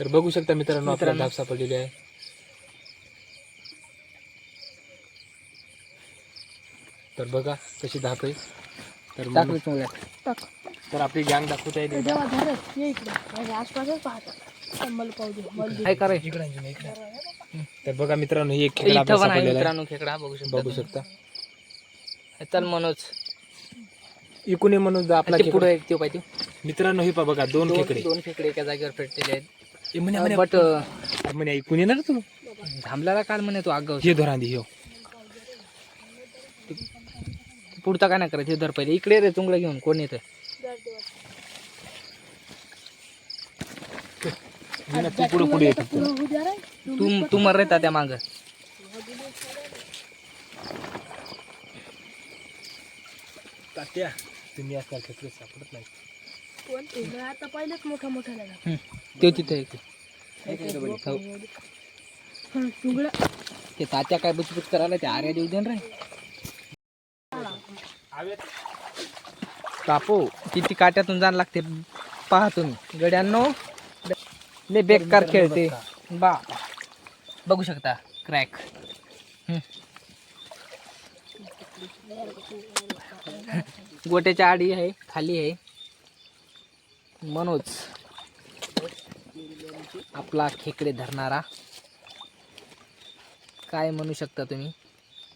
तर बघू शकता मित्रांनो आपल्याला. धाप सापडलेली आहे. तर बघा कशी धाप आहे. तर मग- तर आपली गँग दाखवता. येते जेव्हा धरत ये इकडे. माझ्या आसपासच पाहतात. मला पाहू दे. मला दे. काय करे. तर बघा मित्रांनो ही एक खेकडा इथं आपल्याला पण आहे सापडलेला आहे. मित्रांनो खेकडा. बघू शकता बघू तुम्ही. शकता. चल मनोज. इकून ये म्हणून आपला खेकडा. पुढे एक ते पाहिजे. मित्रांनो ही पहा बघा दोन खेकडे. दोन खेकडे एका जागेवर पेटलेले ए, म्हणे, म्हणे, आहेत बट म्हणे ऐकून येणार तू? थांबल्याला काल म्हणे तू आगाव. हे धोरांदी हो पुढचा काय नाही करायचं हे धर पहिले. इकडे रे चुंगलं घेऊन कोण येतं तू पुढे पुढे येतो. तू तू मर रे त्या माग. तात्या तुम्ही आजकाल खेकडे सापडत नाही कोण ते? मी आता पहिलेच मोठा मोठा झाला ते तिथे ते तात्या काय बुचबुच करायला ते आर्या देऊ दे ना रे. कापो किती काट्यातून जाण लागते पहा तुम्ही गड्यांनो लय बेकार खेळते बा बघू शकता क्रॅक. गोट्याच्या आडी आहे खाली आहे. मनोज आपला खेकडे धरणारा. काय म्हणू शकता तुम्ही?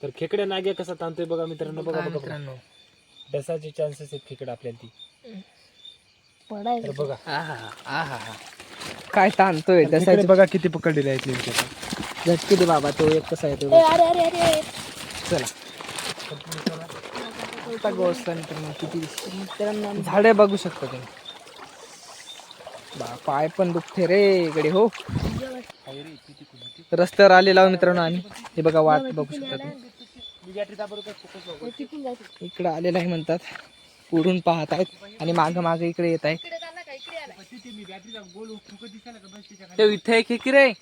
तर खेकड्या नाग्या कसा ताणतोय बघा मित्रांनो बघा बघा बघा. मित्रांनो? डसाचे चान्सेस आहेत खेकडा आपल्याला ती. तर पडायचं बघा आहा आहा काय ताणतोय खेकडे जसा बघा किती पकडलेले आहेत नेमके. आता. झटके दे बाबा तो एक कसा येतो ए, अरे अरे अरे. चला. आता गोष्ट मित्रांनो किती झाडे बघू शकता तुम्ही. बा पाय पण दुखते रे इकडे हो. रस्त्यावर आलेला मित्रांनो आम्ही. हे बघा वाट बघू शकता हे इकडे आलेला आहे म्हणतात. पुढून पाहत आहेत आणि माग माग इकडे येत आहे इथे एक हे की रे.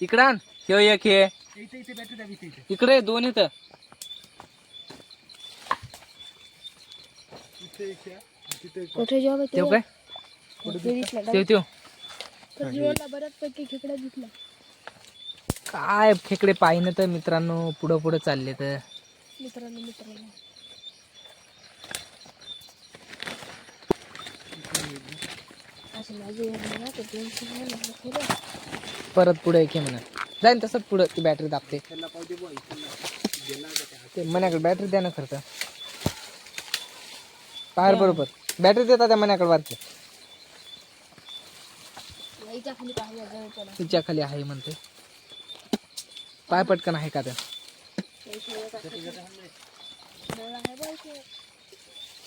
इकडं. ह्यो एक हे. इकडे दोन इथं. कुठे काय? बऱ्याचपैकी खेकडा दिसला. काय खेकडे पाहिनं तर मित्रांनो पुढं पुढं चालले तर. मित्रांनो मित्रांनो. परत पुढे एक हे म्हणा. जाईन तसंच पुढं ती बॅटरी दाबते. ते मन्याकडे बॅटरी द्या ना खर्च बाहेर बरोबर. बॅटरी देता त्या मन्याकडे वारते खाली पाहिजे तिच्या खाली आहे म्हणते. पाय पटकन आहे का त्या नळ आहे बा इथे.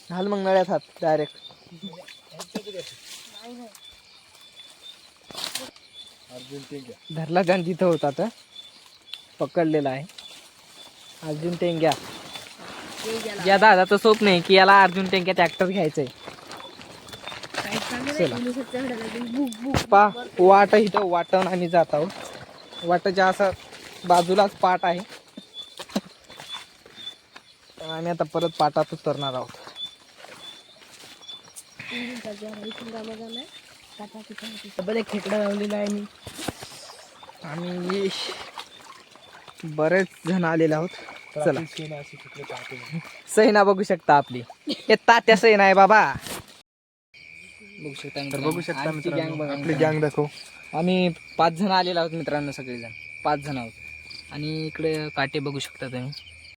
घाल मग नळ्यात हात डायरेक्ट नाही नाही धरला जाण जिथं होता तर. पकडलेला आहे. अर्जुन टेंग्या. ते गेला. या दादाचं स्वप्न आहे की याला अर्जुन टेंग्या ट्रॅक्टर घ्यायचंय. पा वाट इथं वाटण आम्ही जात आहोत. वाटाच्या असं बाजूलाच पाट आहे. आम्ही आता परत पाटात उतरणार आहोत. खेकडा लावलेला आहे मी. आम्ही बरेच जण आलेले आहोत. चला. सैना बघू शकता आपली. हे तात्या सैना आहे बाबा. बघू शकता तर बघू शकता आमची मित्रांनो बघा आपली मित्रांनो. गँग दाखव. आम्ही पाच जण आलेलो आहोत मित्रांनो सगळेजण. पाच जण आहोत. आणि इकडे काटे बघू शकता तुम्ही.